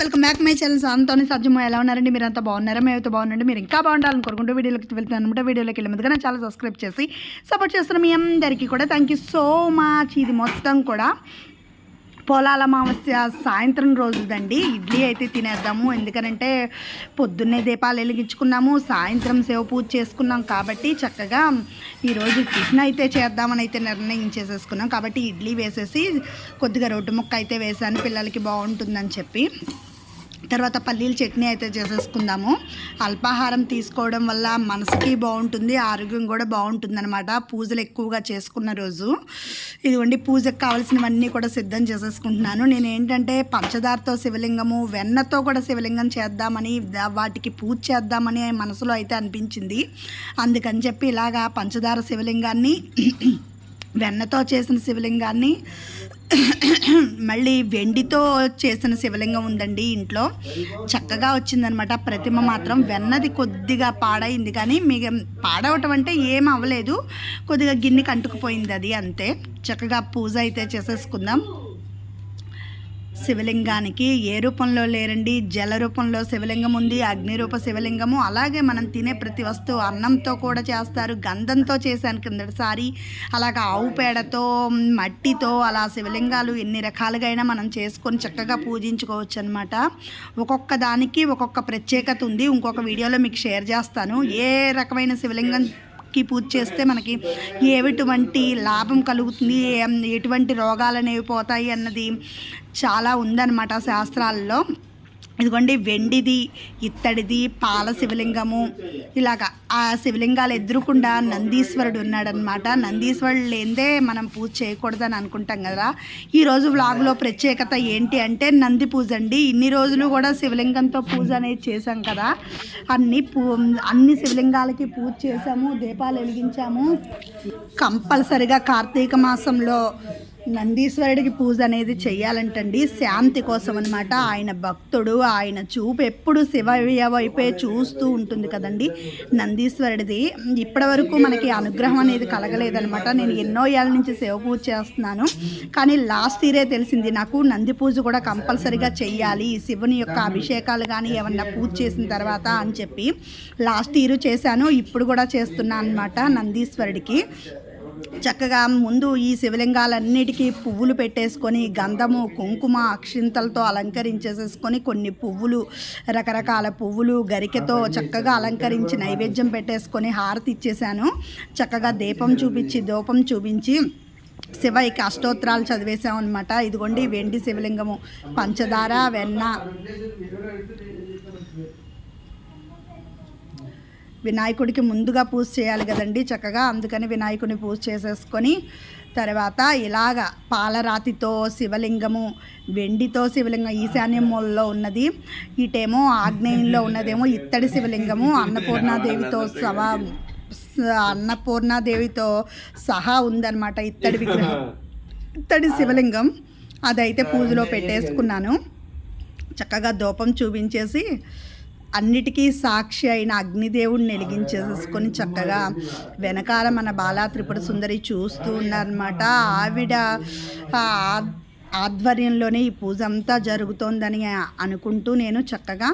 Welcome back my channel. సాంతోని సజ్జమ ఎలా ఉన్నారండి? మీరు అంతా బాగున్నారా? మేమైతే బాగున్నాండి మీరు ఇంకా బాగుండాలని కోరుకుంటూ వీడియోలోకి వెళ్తున్నాను అనమాట వీడియోలోకి వెళ్ళే ముందుగా నా చాలా సబ్స్క్రైబ్ చేసి సపోర్ట్ చేస్తున్న మీ అందరికీ కూడా థ్యాంక్ యూ సో మచ్ ఇది మొత్తం కూడా పొలాల అమావాస్య సాయంత్రం రోజుదండి. ఇడ్లీ అయితే తినేద్దాము. ఎందుకనంటే పొద్దున్నే దీపాలు వెలిగించుకున్నాము. సాయంత్రం సేవ పూజ చేసుకున్నాం కాబట్టి చక్కగా ఈరోజు టిఫిన్ అయితే చేద్దామని అయితే నిర్ణయించేసేసుకున్నాం. కాబట్టి ఇడ్లీ వేసేసి కొద్దిగా రోడ్డు ముక్క అయితే వేసాను పిల్లలకి బాగుంటుందని చెప్పి తర్వాత పల్లీల చట్నీ అయితే చేసేసుకుందాము. అల్పాహారం తీసుకోవడం వల్ల మనసుకి బాగుంటుంది ఆరోగ్యం కూడా బాగుంటుందన్నమాట. పూజలు ఎక్కువగా చేసుకున్న రోజు. ఇదిగోండి పూజకు కావాల్సినవన్నీ కూడా సిద్ధం చేసేసుకుంటున్నాను. నేను ఏంటంటే పంచదారతో శివలింగము వెన్నతో కూడా శివలింగం చేద్దామని వాటికి పూజ చేద్దామని మనసులో అయితే అనిపించింది. అందుకని చెప్పి ఇలాగా పంచదార శివలింగాన్ని వెన్నతో చేసిన శివలింగాన్ని మళ్ళీ వెండితో చేసిన శివలింగం ఉందండి ఇంట్లో. చక్కగా వచ్చిందనమాట ప్రతిమ మాత్రం వెన్నది కొద్దిగా పాడైంది కానీ మీకు పాడవటం అంటే ఏం అవ్వలేదు. కొద్దిగా గిన్నెకి అంటుకుపోయింది అది అంతే. చక్కగా పూజ అయితే చేసేసుకుందాం. శివలింగానికి ఏ రూపంలో లేరండి? జల రూపంలో శివలింగం ఉంది అగ్నిరూప శివలింగము. అలాగే మనం తినే ప్రతి వస్తువు అన్నంతో కూడా చేస్తారు గంధంతో చేశాను కిందటిసారి. అలాగా ఆవు పేడతో మట్టితో అలా శివలింగాలు ఎన్ని రకాలుగా అయినా మనం చేసుకొని చక్కగా పూజించుకోవచ్చు అనమాట ఒక్కొక్క దానికి ఒక్కొక్క ప్రత్యేకత ఉంది. ఇంకొక వీడియోలో మీకు షేర్ చేస్తాను. ఏ రకమైన శివలింగం కి పూజ చేస్తే మనకి ఎటువంటి లాభం కలుగుతుంది ఎటువంటి రోగాలు అనేవి పోతాయి అన్నది చాలా ఉందన్నమాట శాస్త్రాల్లో. ఇదిగోండి వెండిది ఇత్తడిది పాల శివలింగము. ఇలాగా ఆ శివలింగాలు ఎదురుకుండా నందీశ్వరుడు ఉన్నాడనమాట నందీశ్వరుడు లేదే మనం పూజ చేయకూడదని అనుకుంటాం కదా ఈరోజు వ్లాగ్లో ప్రత్యేకత ఏంటి అంటే నంది పూజ అండి. ఇన్ని రోజులు కూడా శివలింగంతో పూజ అనేది చేశాం కదా. అన్ని పూ అన్ని శివలింగాలకి పూజ చేసాము దీపాలు వెలిగించాము. కంపల్సరిగా కార్తీక మాసంలో నందీశ్వరుడికి పూజ అనేది చేయాలంటండి. శాంతి కోసం అనమాట ఆయన భక్తుడు ఆయన చూపు ఎప్పుడు శివయ్య వైపే చూస్తూ ఉంటుంది కదండి. నందీశ్వరుడిది ఇప్పటి వరకు మనకి అనుగ్రహం అనేది కలగలేదనమాట నేను ఎన్నో ఏళ్ళ నుంచి శివ పూజ చేస్తున్నాను. కానీ లాస్ట్ ఇయరే తెలిసింది నాకు. నంది పూజ కూడా కంపల్సరిగా చెయ్యాలి. శివుని యొక్క అభిషేకాలు కానీ ఏమన్నా పూజ చేసిన తర్వాత అని చెప్పి లాస్ట్ ఇయర్ చేశాను. ఇప్పుడు కూడా చేస్తున్నాను అనమాట నందీశ్వరుడికి. చక్కగా ముందు ఈ శివలింగాలన్నిటికీ పువ్వులు పెట్టేసుకొని గంధము కుంకుమ అక్షింతలతో అలంకరించేసేసుకొని కొన్ని పువ్వులు రకరకాల పువ్వులు గరికెతో చక్కగా అలంకరించి నైవేద్యం పెట్టేసుకొని హారతి ఇచ్చేసాను చక్కగా దీపం చూపించి దూపం చూపించి శివయ్యకి అష్టోత్తరాలు చదివేశాం అనమాట ఇదిగోండి వెండి శివలింగము పంచదార వెన్న. వినాయకుడికి ముందుగా పూజ చేయాలి కదండి చక్కగా. అందుకని వినాయకుడిని పూజ చేసేసుకొని తర్వాత ఇలాగ పాలరాతితో శివలింగము వెండితో శివలింగం ఈశాన్య మూలలో ఉన్నది. ఇటేమో ఆగ్నేయంలో ఉన్నదేమో ఇత్తడి శివలింగము అన్నపూర్ణాదేవితో సవా అన్నపూర్ణాదేవితో సహా ఉందన్నమాట ఇత్తడి విగ్రహం. ఇత్తడి శివలింగం అదైతే పూజలో పెట్టేసుకున్నాను. చక్కగా దూపం చూపించేసి అన్నిటికీ సాక్షి అయిన అగ్నిదేవుడిని వెలిగించేసుకొని చక్కగా వెనకాల మన బాలా త్రిపుర సుందరి చూస్తూ ఉన్నారనమాట ఆవిడ ఆ ఆధ్వర్యంలోనే ఈ పూజ అంతా జరుగుతోందని అనుకుంటూ నేను చక్కగా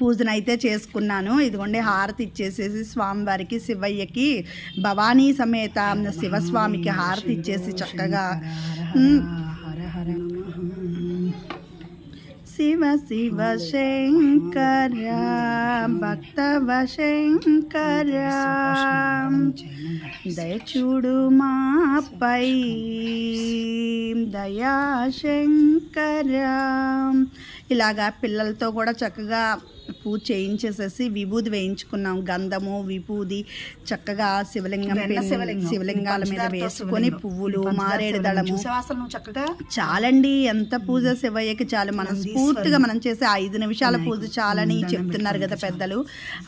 పూజను అయితే చేసుకున్నాను. ఇదిగోండి హారతి ఇచ్చేసేసి స్వామివారికి శివయ్యకి భవానీ సమేత శివస్వామికి హారతి ఇచ్చేసి చక్కగా శివ శివ శంకర భక్తవ శంకర దయచూడు మాపై దయా శంకర ఇలాగా పిల్లలతో కూడా చక్కగా పూజ చేయించేసేసి విభూది వేయించుకున్నాం. గంధము విభూది చక్కగా శివలింగం శివలింగాల మీద వేసుకొని పువ్వులు మారేడు దళము. చక్కగా? చాలండి. ఎంత పూజ శివయ్యకి చాలు. మనం స్ఫూర్తిగా మనం చేసే ఐదు నిమిషాల పూజ చాలని చెప్తున్నారు కదా పెద్దలు.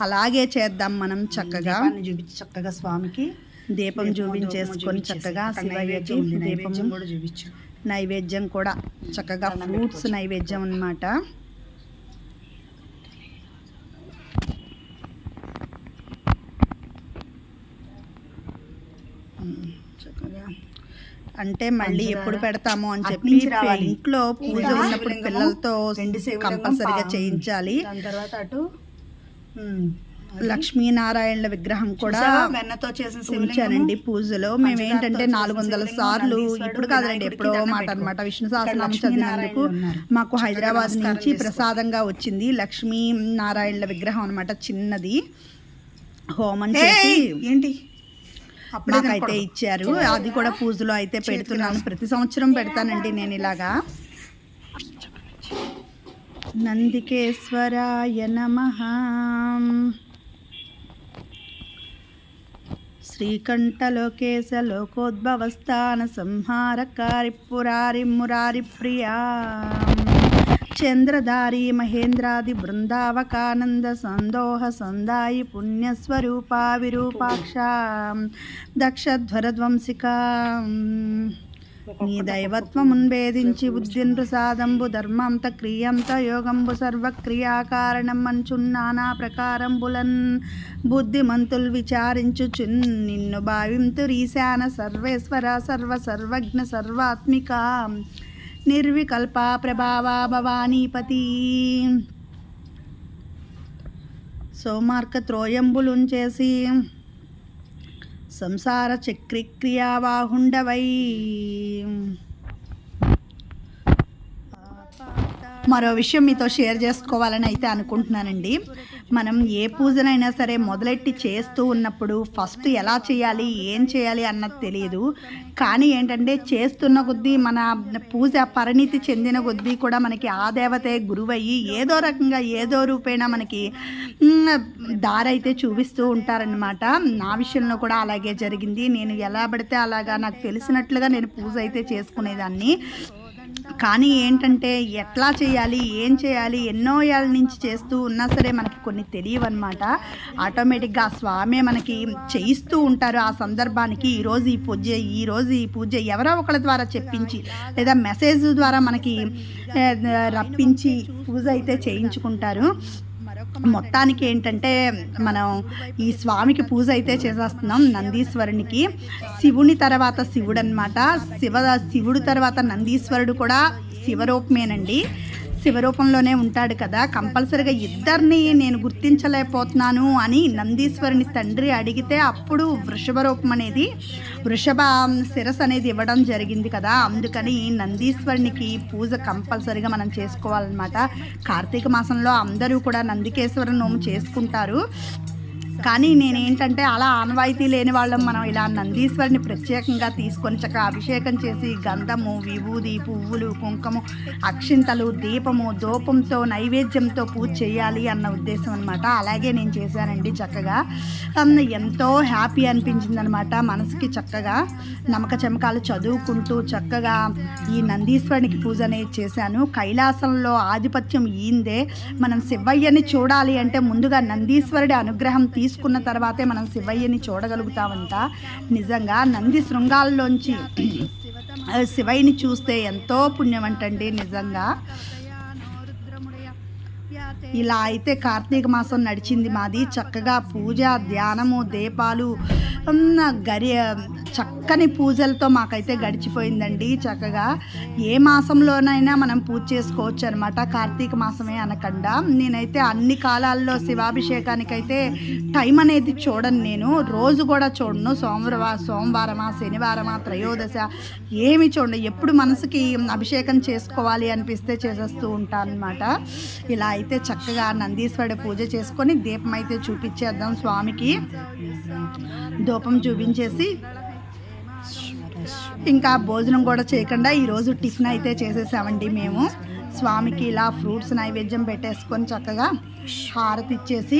అలాగే చేద్దాం మనం చక్కగా. చూపించి చక్కగా స్వామికి దీపం చూపించేసుకొని చక్కగా శివయ్యకి చూపించు. నైవేద్యం కూడా చక్కగా ఫ్రూట్స్ నైవేద్యం అన్నమాట. అంటే మళ్ళీ ఎప్పుడు పెడతాము అని చెప్పి. ఇంట్లో పూజ ఉన్నప్పుడు పిల్లలతో కంపల్సరిగా చేయించాలి. తర్వాత అటు లక్ష్మీనారాయణల విగ్రహం కూడా? వెన్నతో చేసిన? ఉంచానండి పూజలో. మేము ఏంటంటే నాలుగు వందల సార్లు ఇప్పుడు కాదండి ఎప్పుడో మాట. అనమాట విష్ణు సహస్రనామం చదివినందుకు. మాకు హైదరాబాద్ నుంచి. ప్రసాదంగా వచ్చింది లక్ష్మీ నారాయణల విగ్రహం అనమాట చిన్నది. హోమం చేసి ఏంటి? మాకైతే. ఇచ్చారు. అది కూడా పూజలో అయితే పెడుతున్నాను ప్రతి సంవత్సరం పెడతానండి నేను ఇలాగా. నందికేశ్వరాయ నమ. లోకోద్భవస్థాన సంహారకారి పురారి మురారి ప్రియా చంద్రధారి మహేంద్రాది బృందావకానంద సందోహ సందాయి పుణ్యస్వరూపా విరూపాక్ష దక్షధ్వరధ్వంసిక. నీ దైవత్వమున్ భేదించి బుద్ధిన్ ప్రసాదంబు ధర్మంత క్రియంత యోగంబు సర్వక్రియాకారణం మంచున్నానా ప్రకారంబులన్ బుద్ధిమంతులు విచారించుచు నిన్ను భావింతురీశాన సర్వేశ్వర సర్వ సర్వజ్ఞ సర్వాత్మిక. నిర్వికల్ప ప్రభావా భవానీపతి. సోమార్క త్రోయంబులుంచేసి సంసార చక్రిక్రియావాహుండవై మరో విషయం మీతో షేర్ చేసుకోవాలని అయితే అనుకుంటున్నానండి. మనం ఏ పూజనైనా సరే మొదలెట్టి చేస్తూ ఉన్నప్పుడు ఫస్ట్ ఎలా చేయాలి ఏం చేయాలి అన్నది తెలియదు. కానీ ఏంటంటే చేస్తున్న కొద్దీ మన పూజ పరిణితి చెందిన కొద్దీ కూడా మనకి ఆ దేవతే గురువయ్యి ఏదో రకంగా ఏదో రూపేణ మనకి దారైతే దారి అయితే చూపిస్తూ ఉంటారనమాట నా విషయంలో కూడా అలాగే జరిగింది. నేను ఎలా పడితే అలాగా నాకు తెలిసినట్లుగా నేను పూజ అయితే చేసుకునేదాన్ని. కానీ ఏంటంటే ఎట్లా చేయాలి ఏం చేయాలి ఎన్నో ఏళ్ళ నుంచి చేస్తూ ఉన్నా సరే మనకి కొన్ని తెలియవన్నమాట. ఆటోమేటిక్గా ఆ స్వామి మనకి చేయిస్తూ ఉంటారు ఆ సందర్భానికి. ఈరోజు ఈ పూజ ఈరోజు ఈ పూజ ఎవరో ఒకళ్ళ ద్వారా చెప్పించి లేదా మెసేజ్ ద్వారా మనకి రప్పించి పూజ అయితే చేయించుకుంటారు. మొత్తానికి ఏంటంటే మనం ఈ స్వామికి పూజ అయితే చేసేస్తున్నాం నందీశ్వరునికి. శివుని తర్వాత శివుడు అనమాట శివ శివుడు తర్వాత నందీశ్వరుడు కూడా శివరూపమేనండి. శివరూపంలోనే ఉంటాడు కదా. కంపల్సరిగా ఇద్దరిని నేను గుర్తించలేకపోతున్నాను అని నందీశ్వరుని తండ్రి అడిగితే అప్పుడు వృషభ రూపం అనేది వృషభ శిరస్ అనేది ఇవ్వడం జరిగింది కదా. అందుకని నందీశ్వరునికి పూజ కంపల్సరిగా మనం చేసుకోవాలన్నమాట. కార్తీక మాసంలో అందరూ కూడా నందికేశ్వర నోము చేసుకుంటారు. కానీ నేనేంటంటే అలా ఆనవాయితీ లేని వాళ్ళం. మనం ఇలా నందీశ్వరిని ప్రత్యేకంగా తీసుకొని చక్కగా అభిషేకం చేసి గంధము విభూది పువ్వులు కుంకుమ అక్షింతలు దీపము దూపంతో నైవేద్యంతో పూజ చేయాలి అన్న ఉద్దేశం అనమాట అలాగే నేను చేశానండి చక్కగా. ఎంతో హ్యాపీ అనిపించింది అనమాట మనసుకి చక్కగా నమ్మక చమకాలు చదువుకుంటూ చక్కగా ఈ నందీశ్వరునికి పూజ అనేది చేశాను. కైలాసంలో ఆధిపత్యం ఈందే. మనం శివయ్యని చూడాలి అంటే ముందుగా నందీశ్వరుడి అనుగ్రహం తీసుకున్న తర్వాతే మనం శివయ్యని చూడగలుగుతామంట. నిజంగా నంది శృంగాల్లోంచి శివయ్యని చూస్తే ఎంతో పుణ్యం అంటండి నిజంగా. ఇలా అయితే కార్తీక మాసం నడిచింది మాది. చక్కగా పూజ ధ్యానము దీపాలు ఉన్న గరి చక్కని పూజలతో మాకైతే గడిచిపోయిందండి చక్కగా. ఏ మాసంలోనైనా మనం పూజ చేసుకోవచ్చు అనమాట కార్తీక మాసమే అనకుండా. నేనైతే అన్ని కాలాల్లో శివాభిషేకానికైతే టైం అనేది చూడను నేను. రోజు కూడా చూడను. సోమవారం సోమవారమా శనివారమా త్రయోదశ ఏమి చూడండి ఎప్పుడు మనసుకి అభిషేకం చేసుకోవాలి అనిపిస్తే చేసేస్తూ ఉంటాను అనమాట ఇలా అయితే చక్కగా నందీశ్వరుడు పూజ చేసుకొని దీపం అయితే చూపించేద్దాం స్వామికి. ధూపం చూపించేసి ఇంకా భోజనం కూడా చేయకుండా ఈరోజు టిఫిన్ అయితే చేసేసామండి మేము. స్వామికి ఇలా ఫ్రూట్స్ నైవేద్యం పెట్టేసుకొని చక్కగా హారతి ఇచ్చేసి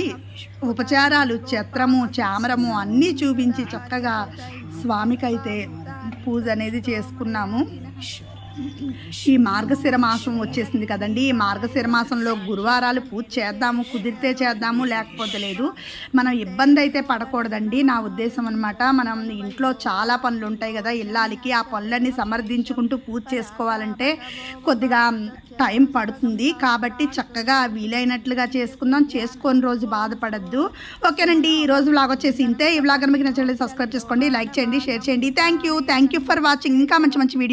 ఉపచారాలు చత్రము చామరము అన్నీ చూపించి చక్కగా స్వామికి అయితే పూజ అనేది చేసుకున్నాము. ఈ మార్గశిర మాసం వచ్చేసింది కదండి. ఈ మార్గశిర మాసంలో గురువారాలు పూజ చేద్దాము కుదిరితే చేద్దాము లేకపోతే లేదు. మనం ఇబ్బంది అయితే పడకూడదండి. నా ఉద్దేశం అనమాట మనం ఇంట్లో చాలా పనులు ఉంటాయి కదా ఇల్లాలకి ఆ పనులన్నీ సమర్థించుకుంటూ పూజ చేసుకోవాలంటే కొద్దిగా టైం పడుతుంది. కాబట్టి చక్కగా వీలైనట్లుగా చేసుకుందాం. చేసుకొని రోజు బాధపడద్దు. ఓకేనండి ఈ రోజు వ్లాగ్ వచ్చేసి ఇంతే. ఈ వ్లాగ్ మీకు నచ్చలేదు సబ్స్క్రైబ్ చేసుకోండి లైక్ చేయండి షేర్ చేయండి. Thank you thank you for watching ఇంకా మంచి మంచి వీడియో